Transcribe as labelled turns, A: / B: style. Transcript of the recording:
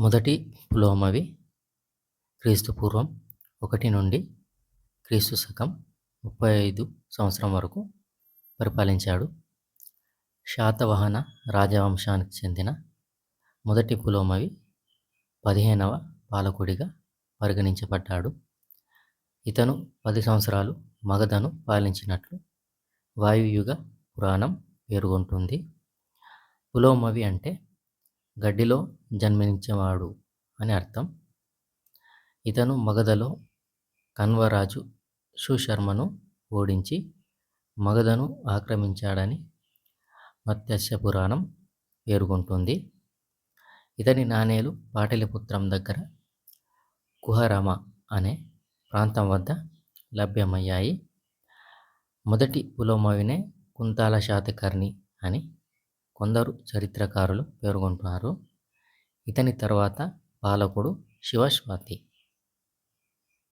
A: మొదటి పులోమవి క్రీస్తు పూర్వం ఒకటి నుండి క్రీస్తు శకం ముప్పై ఐదు సంవత్సరం వరకు పరిపాలించాడు. శాతవాహన రాజవంశానికి చెందిన మొదటి పులోమవి పదిహేనవ పాలకుడిగా పరిగణించబడ్డాడు. ఇతను పది సంవత్సరాలు మగధను పాలించినట్లు వాయుయుగ పురాణం పేర్కొంటుంది. పులోమవి అంటే గడ్డిలో జన్మించేవాడు అని అర్థం. ఇతను మగధలో కన్వరాజు సుశర్మను ఓడించి మగధను ఆక్రమించాడని మత్స్య పురాణం పేర్కొంటుంది ఇతని నాణేలు పాటలిపుత్రం దగ్గర కుహరమ అనే ప్రాంతం వద్ద లభ్యమయ్యాయి. మొదటి పులోమవినే కుంతాల శాతకర్ణి అని కొందరు చరిత్రకారులు పేర్కొంటున్నారు. ఇతని తర్వాత పాలకుడు శివస్వాతి